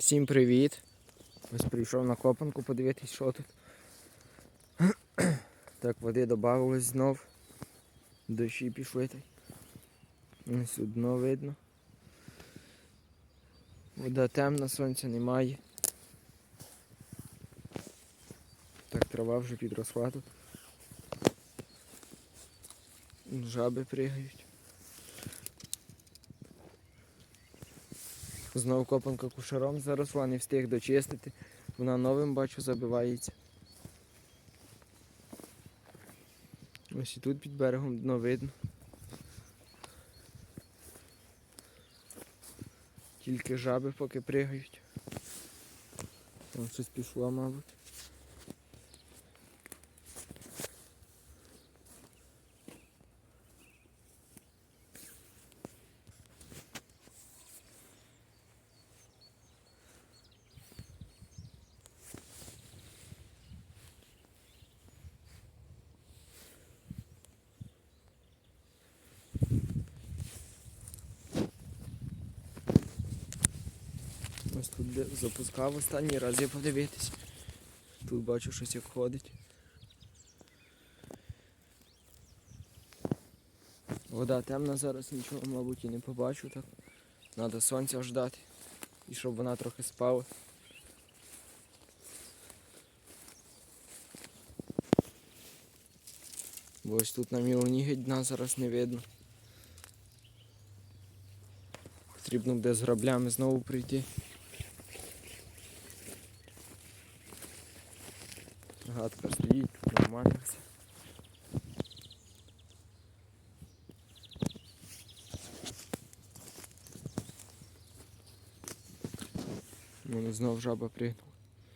Всім привіт! Ось прийшов на копанку подивитись, що тут. Так, води додавалось знов. Дощі пішли. та й Ось дно видно. Вода темна, сонця немає. Так, трава вже підросла тут. Жаби пригають. Знову копанка кушаром заросла, не встиг дочистити. Вона новим бачу забивається. Ось і тут під берегом дно видно. Тільки жаби поки пригають. Там щось пішло, мабуть. Ось тут запускав останній раз я подивитись. Тут бачу щось як ходить. Вода темна зараз, нічого, мабуть, і не побачу так. Треба сонця ждати. І щоб вона трохи спала. Бо ось тут на мілонігі дна зараз не видно. Потрібно буде з граблями знову прийти. Гадка стоїть, нормально все. Мене знов жаба пригнула.